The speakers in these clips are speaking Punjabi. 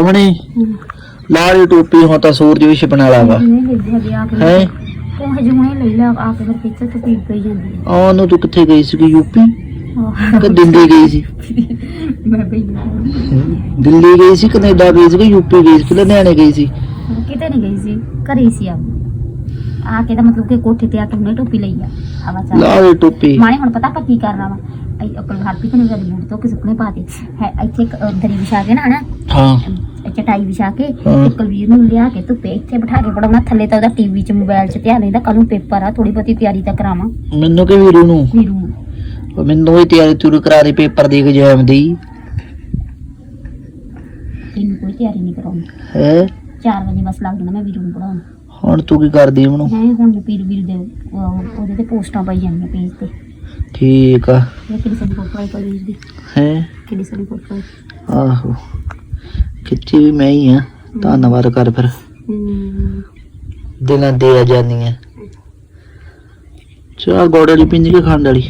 ਸਾਹਮਣੇ। ਹਮ। ਲਾਲ ਟੋਪੀ ਹੋ ਤਾਂ ਸੂਰਜ ਵੀ ਛਪਣ ਵਾਲਾ ਵਾ। ਆ ਹੈ? ਉਹ ਹਜੇ ਹੁਣੇ ਲੈ ਲਿਆ ਆ ਕੇ ਫਿਰ ਕਿੱਥੇ ਤੋਂ ਪੀ ਪਈ ਜਾਂਦੀ ਹੈ। ਉਹਨੂੰ ਤੂੰ ਕਿੱਥੇ ਗਈ ਸੀ ਯੂਪੀ? ਕਿ ਦਿੱਲੀ ਗਈ ਸੀ? ਮੈਂ ਪਈ ਦਿੱਲੀ। ਗਈ ਸੀ ਕੈਨੇਡਾ ਗਈ ਸੀ ਯੂਪੀ ਗਈ ਸੀ ਲੁਧਿਆਣੇ ਗਈ ਸੀ? ਕਿਤੇ ਨਹੀਂ ਗਈ ਸੀ ਘਰੇ ਸੀ ਆ ਆ ਕੇ ਤਾਂ ਮਤਲਬ ਕਿ ਕੋਠੇ ਤੇ ਆ ਕੇ ਉਹਨੇ ਟੋਪੀ ਲਈ ਆ। ਹਵਾ ਚੱਲ ਲਾਲ ਟੋਪੀ। ਮਾਣੇ ਹੁਣ ਪਤਾ ਆਪਾਂ ਕੀ ਕਰਨਾ ਵਾ? ਅਈ ਅਕਲ ਹਰਪੀ ਬੂਟ ਤੋਂ ਕਿ ਸੁੱਕਣੇ ਪਾ ਦੇ ਹੈ ਇੱਥੇ ਦਰੀ ਵਿਛਾ ਕੇ ਨਾ ਹਨਾ? ਹਾਂ। ਅ, ਚਟਾਈ ਵਿਛਾ ਕੇ ਹਾਂ। ਤੇ ਕੁਲਵੀਰ ਨੂੰ ਲਿਆ ਕੇ ਧੁੱਪੇ ਇੱਥੇ ਬਿਠਾ ਕੇ ਪੜਾਉਣਾ ਥੱਲੇ ਤਾਂ ਉਹਦਾ ਟੀਵੀ 'ਚ ਮੋਬਾਈਲ 'ਚ ਧਿਆਨ ਰਹਿੰਦਾ ਕੱਲ ਨੂੰ ਪੇਪਰ ਆ ਥੋੜੀ ਬਹੁਤੀ ਤਿਆਰੀ ਤਾਂ ਕਰਾਵਾਂ। ਮੈਨੂੰ ਕਿ ਵੀਰੂ ਨੂੰ? ਵੀਰੂ ਨੂੰ। ਉਹ ਮੈਨੂੰ ਹੀ ਤਿਆਰੀ ਤੁਰ ਕਰਾ ਦੇ ਪੇਪਰ ਦੇ ਕੇ ਜੈਮ ਦੀ। ਇਹਨੂੰ ਕੋਈ ਤਿਆਰੀ ਨਹੀਂ ਕਰਾਉਣੀ। ਹੈ? 4 ਵਜੇ ਬਸ ਲੱਗ ਜਾਣਾ ਮੈਂ ਵੀਰੂ ਨੂੰ ਪੜਾਉਣ ਹੁਣ ਤੂੰ ਕੀ ਕਰਦੀ ਉਹਨੂੰ ਹੈ ਹੁਣ ਵੀਰ ਵੀਰ ਦੇ ਅਹ, ਉਹਦੇ ਤੇ ਪੋਸਟਾਂ ਪਾਈ ਜਾਂਦੀਆਂ ਪੇਜ ਤੇ। ਠੀਕ ਆ। ਇਹ ਕਿਹੜੀ ਸੋਹਣੀ ਫੋਟੋ ਆਈ ਕੁਲਵੀਰ ਦੀ? ਹੈ? ਕਿਹੜੀ ਸੋਹਣੀ ਫੋਟੋ ਆਈ? ਆਹੋ। ਖਿੱਚੀ ਵੀ ਮੈਂ ਹੀ ਆ। ਧੰਨਵਾਦ ਕਰ ਫਿਰ। ਦਿਨਾਂ ਦੇ ਆ ਜਾਂਦੀਆਂ। ਚਾਹ ਗੋੜ ਵਾਲੀ ਪੀਂਦੀ ਕਿ ਖੰਡ ਵਾਲੀ?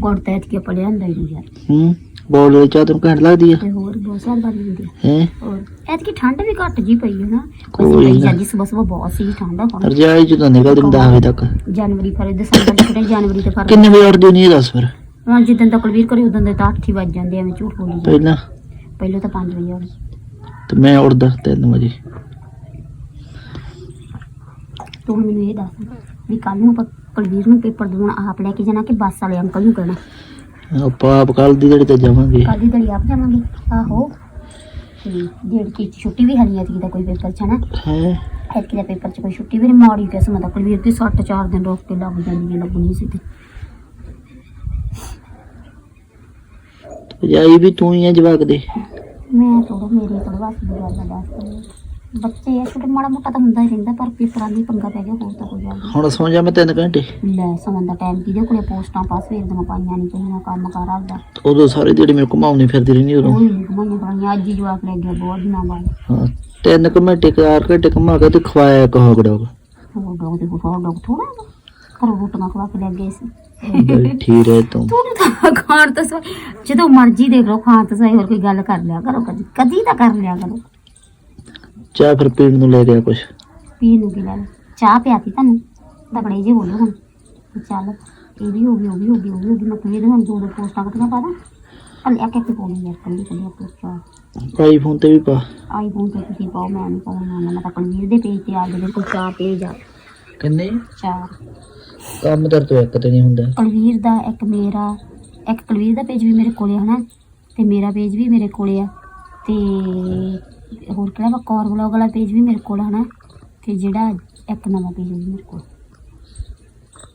ਗੁੜ ਤਾਂ ਇਤਕੀ ਪੜਿਆ ਹੁੰਦਾ ਹੀ ਯਾਰ। ਹੂੰ ਗੋੜ ਵਾਲੀ ਚਾਹ ਤੈਨੂੰ ਘੈਂਟ ਲੱਗਦੀ ਆ? ਤੇ ਹੋਰ ਬਹੁਤ ਸਾਲ ਬਾਅਦ ਹੁੰਦੀ ਆ। ਹੈ? ਹੋਰ ਐਤਕੀ ਠੰਡ ਵੀ ਘੱਟ ਜੀ ਪਈ ਹੈ ਨਾ। ਕੋਈ ਨਾ। ਜਾਂਦੀ ਸਵੇਰ ਸਵੇਰ ਬਹੁਤ ਸੀ ਠੰਡ ਆ ਰਜਾਈ ਚ ਤਾਂ ਨਿਕਲਦੀ ਨਹੀਂ 10 ਵਜੇ ਤੱਕ। ਜਨਵਰੀ ਫਰਵਰੀ ਦਸੰਬਰ ਕਿਹੜੇ ਜਨਵਰੀ ਤੇ ਫਰਵਰੀ ਕਿੰਨੇ ਵਜੇ ਉੱਠਦੀ ਨਹੀਂ ਦੱਸ ਫਿਰ? ਹਾਂ ਜਿੱਦਣ ਤੱਕ ਕੁਲਵੀਰ ਕਰੇ ਉਦੋਂ ਦੇ ਤਾਂ 8 ਹੀ ਵੱਜ ਜਾਂਦੇ ਐਵੇਂ ਝੂਠ ਬੋਲੀ ਜਾਂਦੇ। ਪਹਿਲਾਂ। ਪਹਿਲਾਂ ਤਾਂ 5 ਵਜੇ ਉੱਠ ਤੇ ਮੈਂ ਉੱਠਦਾ 3 ਵਜੇ। ਤੂੰ ਮੈਨੂੰ ਇਹ ਦੱਸ ਵੀ ਕੱਲ ਨੂੰ ਆਪਾਂ ਕੁਲਵੀਰ ਨੂੰ ਪੇਪਰ ਦੇਣ ਆਪ ਲੈ ਕੇ ਜਾਣਾ ਕਿ ਬੱਸ ਵਾਲੇ ਅੰਕਲ ਨੂੰ ਕਹਿਣਾ? ਆਪਾਂ ਆਪ ਕੱਲ ਦੀ ਜਿਹੜੀ ਤੇ ਜਾਵਾਂਗੇ। ਕੱਲ ਦੀ ਦੜੀ ਆਪ ਜਾਵਾਂਗੇ। ਆਹੋ। ਤੇ ਜਿਹੜੀ ਕਿ ਛੁੱਟੀ ਵੀ ਹਰੀ ਐਤਕੀ ਦਾ ਕੋਈ ਪੇਪਰ ਚ ਨਾ? ਹੈ। ਐਤਕੀ ਦਾ ਪੇਪਰ ਚ ਕੋਈ ਛੁੱਟੀ ਵੀ ਨਹੀਂ ਮਾੜੀ ਕਿਸਮ ਦਾ ਕੁਲਵੀਰ ਦੀ 60 4 ਦਿਨ ਰੋਕ ਕੇ ਲੱਗ ਜਾਂਦੀ ਹੈ ਲੱਗਣੀ ਸੀ ਤੇ। ਜਾਈ ਵੀ ਤੂੰ ਹੀ ਆ ਜਵਾਕ ਦੇ। ਮੈਂ ਥੋੜਾ ਮੇਰੇ ਥੋੜਾ ਵਾਸ ਦੀ ਗੱਲ ਆ ਦੱਸ ਬੱਚੇ ਆ ਛੋਟੇ ਮਾੜਾ ਮੋਟਾ ਤਾਂ ਹੁੰਦਾ ਹੀ ਰਹਿੰਦਾ ਪਰ ਪੇਪਰਾਂ ਦੀ ਪੰਗਾ ਪੈ ਗਿਆ ਹੋਰ ਤਾਂ ਕੋਈ ਗੱਲ ਹੁਣ ਸੌਂ ਜਾ ਮੈਂ 3 ਘੰਟੇ। ਨਹੀਂ ਲੈ ਸਮਨ ਦਾ ਟਾਈਮ ਕਿਹਦੇ ਕੋਲੇ ਪੋਸਟਾਂ ਪਾਸ ਵੇਰ ਦੀਆਂ ਪਾਈਆਂ ਨਹੀਂ ਪਈਆਂ ਕੰਮ ਕਰ ਆਪਦਾ। ਉਦੋਂ ਸਾਰੇ ਦਿਹਾੜੀ ਮੇਰੇ ਘੁਮਾਉਣੀ ਫਿਰਦੀ ਰਹਿੰਦੀ ਉਦੋਂ। ਕੋਈ ਨਹੀਂ ਪਾਈਆਂ ਅੱਜ ਹੀ ਜਵਾਕ ਲੈ ਗਿਆ ਬਹੁਤ ਦਿਨਾਂ ਬਾਅਦ। ਹਾਂ ਤਿੰਨ ਕੁ ਘੰਟੇ ਚਾਰ ਘੰਟੇ ਘੁਮਾ ਕੇ ਤੇ ਖਵਾਇਆ ਇੱਕ ਹੌਗ ਡੌਗ ਹੋਰ ਡੋਗ ਦੇ ਕੋਲ ਡੋਗ ਥੋੜਾ ਘਰੋਂ ਰੋਟੀਆਂ ਖਵਾ ਕੇ ਲੈ ਗਏ ਸੀ। ਬੈਠੀ ਰਹਿ ਤੂੰ। ਤੂੰ ਤਾਂ ਖਾਣ ਤਾਂ ਸਹੀ ਜਦੋਂ ਮਰਜ਼ੀ ਦੇਖ ਲਓ ਖਾਣ ਤਾਂ ਸਹੀ ਹੋਰ ਕੋਈ ਗੱਲ ਕਰ ਲਿਆ ਕਰੋ ਕਦੀ। ਕਦੀ ਤਾਂ ਕਰ ਲਿਆ ਕਰੋ। ਚਾਹ ਫਿਰ ਪੀਣ ਨੂੰ ਲੈ ਗਿਆ ਕੁਛ। ਪੀਣ ਨੂੰ ਕੀ ਲੈਣਾ ਚਾਹ ਪਿਆਤੀ ਤੁਹਾਨੂੰ? ਤਕੜੇ ਜੇ ਬੋਲੋ ਹੁਣ। ਤੇ ਚੱਲ ਇਹ ਵੀ ਹੋ ਗਈ ਉਹ ਵੀ ਹੋ ਗਈ ਉਹ ਵੀ ਹੋ ਗਈ। ਮੈਂ ਕਿਹਦੇ ਹੁਣ ਦੋ ਦੋ ਪੋਸਟਾਂ ਕੱਟਣਾ ਪਾਦਾ ਕੱਲ ਆ ਕੇ ਪਾਉਣੀ ਯਾਰ ਕੱਲੀ ਕੱਲੀ ਪੋਸਟਾਂ ਆਈਫੋਨ ਤੇ ਵੀ ਪਾ। ਆਈਫੋਨ ਤੇ ਤੁਸੀਂ ਪਾਓ ਮੈਂ ਨਹੀਂ ਪਾਉਣਾ ਮੈਂ ਤਾਂ ਕੁਲਵੀਰ ਦੇ ਪੇਜ ਤੇ ਆ ਜਿਹੜੇ ਕੋਈ ਚਾਰ ਪੇਜ ਆ ਕਿੰਨੇ? ਚਾਰ। ਕੰਮ ਤੇਰੇ ਤੋਂ ਇੱਕ ਤੇ ਨਹੀਂ ਹੁੰਦਾ। ਕੁਲਵੀਰ ਦਾ ਇੱਕ ਮੇਰਾ ਇੱਕ ਕੁਲਵੀਰ ਦਾ ਪੇਜ ਵੀ ਮੇਰੇ ਕੋਲੇ ਹਨਾ ਤੇ ਮੇਰਾ ਪੇਜ ਵੀ ਮੇਰੇ ਕੋਲੇ ਆ ਤੇ ਹੋਰ ਕਿਹੜਾ ਵਾ ਕੌਰ ਵਲੌਗ ਵਾਲਾ ਪੇਜ ਵੀ ਮੇਰੇ ਕੋਲ ਹਨਾ ਤੇ ਜਿਹੜਾ ਇੱਕ ਨਵਾਂ ਪੇਜ ਵੀ ਮੇਰੇ ਕੋਲ